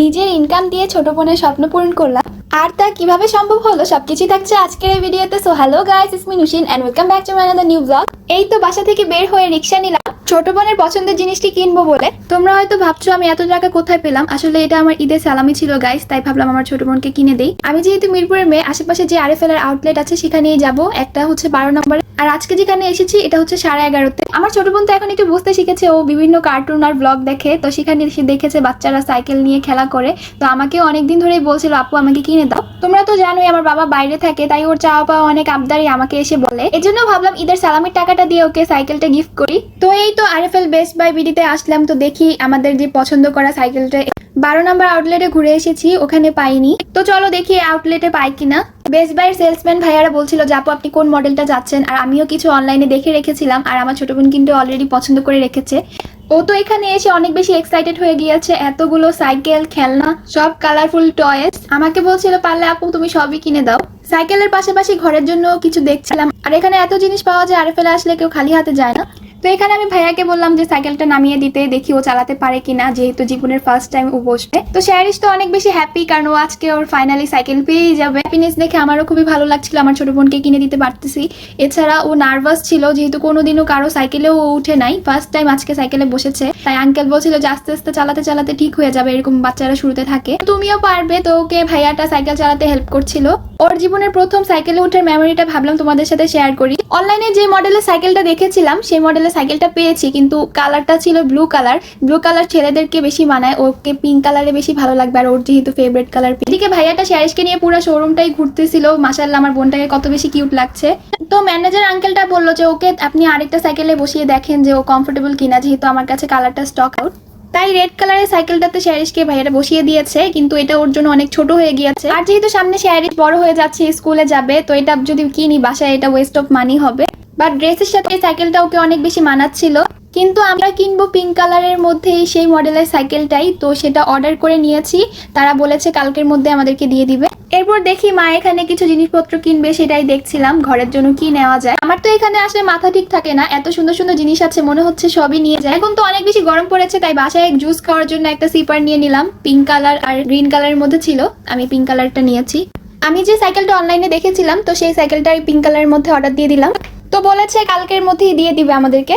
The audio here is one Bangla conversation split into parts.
নিজের ইনকাম দিয়ে ছোট বোনের স্বপ্ন পূরণ করলাম। আর তা কীভাবে সম্ভব হলো সবকিছুই থাকছে আজকের এই ভিডিওতে so hello guys is me Nushin and welcome back to my new blog এই তো বাসা থেকে বের হয়ে রিক্সা নিলাম। ছোট বোনের পছন্দের জিনিসটি কিনবো বলে। তোমরা হয়তো ভাবছ আমি এত টাকা কোথায় পেলাম? আসলে এটা আমার ঈদের সালামি ছিল গাইস তাই ভাবলাম আমার ছোট বোনকে কিনে দেই। আমি যেহেতু মিরপুরের মেয়ে, আশেপাশে যে আরএফএল এর আউটলেট আছে সেখানেই যাব। একটা হচ্ছে বারো নম্বরে। আর আজকে যেখানে এসেছি, এটা হচ্ছে সাড়ে এগারোতে। আমার ছোট বোন তো এখন একটু বুঝতে শিখেছে, ও বিভিন্ন কার্টুন আর ব্লগ দেখে। তো সেখানে সে দেখেছে, বাচ্চারা সাইকেল নিয়ে খেলা করে। তো আমাকেও অনেকদিন ধরেই বলছিল, আপু, আমাকে কিনে দাও। তোমরা তো জানোই, আমার বাবা বাইরে থাকে, তাই ওর চাওয়া পাওয়া অনেক আবদারি আমাকে এসে বলে। এজন্য ভাবলাম ঈদের সালামির টাকাটা দিয়ে ওকে সাইকেলটা গিফট করি। তো এই তো আরএফএল বেস্ট বাই বিডিতে আসলাম, তো দেখি আমাদের যে পছন্দ করা সাইকেলটা। বারো নাম্বার আউটলেটে ঘুরে এসেছি, ওখানে পাইনি। তো চলো দেখি আউটলেটে পাই কিনা। বেস্ট বাইয়ের সেলসম্যান ভাইয়ারা বলছিল যে, আপু, আপনি কোন মডেলটা যাচ্ছেন? আর আমিও কিছু অনলাইনে দেখে রেখেছিলাম, আর আমার ছোট বোন কিন্তু অলরেডি পছন্দ করে রেখেছে। ও তো এখানে এসে অনেক বেশি এক্সাইটেড হয়ে গিয়েছে, এতগুলো সাইকেল, খেলনা, সব কালারফুল টয়েস আমাকে বলছিল, পারলে আপু, তুমি সবই কিনে দাও। সাইকেলের পাশাপাশি ঘরের জন্য কিছু দেখছিলাম, আর এখানে এত জিনিস পাওয়া যায় আর ফেলে আসলে কেউ খালি হাতে যায় না। তো এখানে আমি ভাইয়াকে বললাম যে সাইকেলটা নামিয়ে দিতে, দেখি ও চালাতে পারে কিনা, যেহেতু জীবনের ফার্স্ট টাইম ও বসবে। তো শ্যারিস তো অনেক বেশি হ্যাপি কারণ ও আজকে ওর ফাইনালি সাইকেল পেয়েই যাবে। হ্যাপিনেস দেখে আমারও খুবই ভালো লাগছিল, আমার ছোট বোনকে কিনে দিতে পারতেছি। এছাড়া ও নার্ভাস ছিল, যেহেতু কোনোদিনও কারও সাইকেলেও ও উঠে নাই। ফার্স্ট টাইম আজকে সাইকেলে বসেছে। তাই আঙ্কেল বলছিল যে আস্তে আস্তে চালাতে চালাতে ঠিক হয়ে যাবে, এরকম বাচ্চারা শুরুতে থাকে। তুমিও পারবে, তো ওকে ভাইয়াটা সাইকেল চালাতে হেল্প করছিল। ওর জীবনের প্রথম সাইকেলে ওঠার মেমোরিটা ভাবলাম তোমাদের সাথে শেয়ার করি। অনলাইনে যে মডেলের সাইকেলটা দেখেছিলাম, সেই মডেলের সাইকেলটা পেয়েছি, কিন্তু কালারটা ছিল ব্লু কালার ব্লু কালার ছেলেদেরকে বেশি মানায়, ওকে পিঙ্ক কালারে বেশি ভালো লাগবে, আর ওর যেহেতু ফেভারিট কালার এদিকে ভাইয়াটা শ্যারিসকে নিয়ে পুরো শোরুমটাই ঘুরতেছিল মাসাল্লাহ আমার বোনটাকে কত বেশি কিউট লাগছে। তো ম্যানেজার আঙ্কেলটা বলল যে, ওকে আপনি আরেকটা সাইকেলে বসিয়ে দেখেন যে ও কমফোর্টেবল কিনা, যেহেতু আমার কাছে কালারটা স্টক আউট তাই রেড কালারের সাইকেলটাতে শ্যারিসকে ভাইয়ারা বসিয়ে দিয়েছে, কিন্তু এটা ওর জন্য অনেক ছোট হয়ে গিয়েছে। আর যেহেতু সামনে শ্যারিস বড় হয়ে যাচ্ছে, স্কুলে যাবে, তো এটা যদি কিনি বাসায়, এটা ওয়েস্ট অফ মানি হবে। বাট ড্রেসের সাথে এই সাইকেলটা ওকে অনেক বেশি মানাচ্ছিল। কিন্তু আমরা কিনবো পিঙ্ক কালারের মধ্যে সেই মডেলের সাইকেলটাই তো সেটা অর্ডার করে নিয়েছি। তারা বলেছে কালকের মধ্যে আমাদেরকে দিয়ে দিবে। এরপর দেখি মা এখানে কিছু জিনিসপত্র কিনবে, সেটাই দেখছিলাম। ঘরের জন্য কি নেওয়া যায়? আমার তো এখানে আসলে মাথা ঠিক থাকে না। এত সুন্দর সুন্দর জিনিস আছে, মনে হচ্ছে সবই নিয়ে যায়। এখন তো অনেক বেশি গরম পড়েছে, তাই বাসায় জুস খাওয়ার জন্য একটা সিপার নিয়ে নিলাম। পিঙ্ক কালার আর গ্রিন কালারের মধ্যে ছিল। আমি পিঙ্ক কালারটা নিয়েছি। আমি যে সাইকেলটা অনলাইনে দেখেছিলাম, তো সেই সাইকেলটা পিঙ্ক কালারের মধ্যে অর্ডার দিয়ে দিলাম। তো বলেছে কালকের মধ্যেই দিয়ে দিবে আমাদেরকে।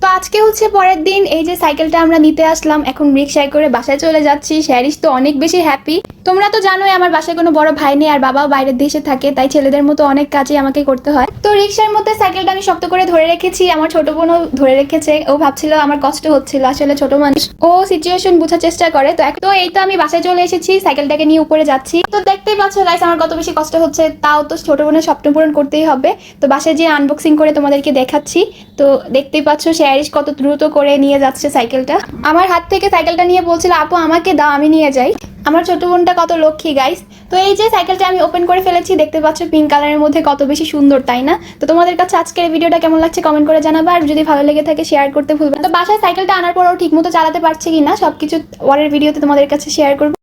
তো আজকে হচ্ছে পরের দিন, এই যে সাইকেলটা আমরা নিতে আসলাম, এখন রিক্সায় করে বাসায় চলে যাচ্ছি। শ্যারিস তো অনেক বেশি হ্যাপি তোমরা তো জানোই আমার বাসায় কোনো বড় ভাই নেই আর বাবাও বাইরের দেশে থাকে, তাই ছেলেদের মতো অনেক কাজই আমাকে করতে হয়। তো রিক্সার মধ্যে সাইকেলটা আমি শক্ত করে ধরে রেখেছি, আমার ছোট বোনও ধরে রেখেছে, ও ভাবছিল আমার কষ্ট হচ্ছিল, আসলে ছোট মানুষ। ও সিচুয়েশন বোঝার চেষ্টা করে, তো তো এই তো আমি বাসায় চলে এসেছি, সাইকেলটাকে নিয়ে উপরে যাচ্ছি। তো দেখতেই পাচ্ছ গাইস আমার কত বেশি কষ্ট হচ্ছে, তাও তো ছোট বোনের স্বপ্ন পূরণ করতেই হবে। তো বাসায় যে আনবক্সিং করে তোমাদেরকে দেখাচ্ছি। তো দেখতেই পাচ্ছ শ্যারিস কত দ্রুত করে নিয়ে যাচ্ছে সাইকেলটা। আমার হাত থেকে সাইকেলটা নিয়ে বলছিল, আপু, আমাকে দাও, আমি নিয়ে যাই। আমার ছোট বোনটা কত লক্ষ্মী গাইস তো এই যে সাইকেলটা আমি ওপেন করে ফেলেছি, দেখতে পাচ্ছ পিঙ্ক কালারের মধ্যে কত বেশি সুন্দর, তাই না? তো তোমাদের কাছে আজকের ভিডিওটা কেমন লাগছে কমেন্ট করে জানাব, আর যদি ভালো লেগে থাকে শেয়ার করতে ভুলবে। তো বাসায় সাইকেলটা আনার পরও ঠিক মতো চালাতে পারছে কিনা, সবকিছু পরের ভিডিওতে তোমাদের কাছে শেয়ার করব।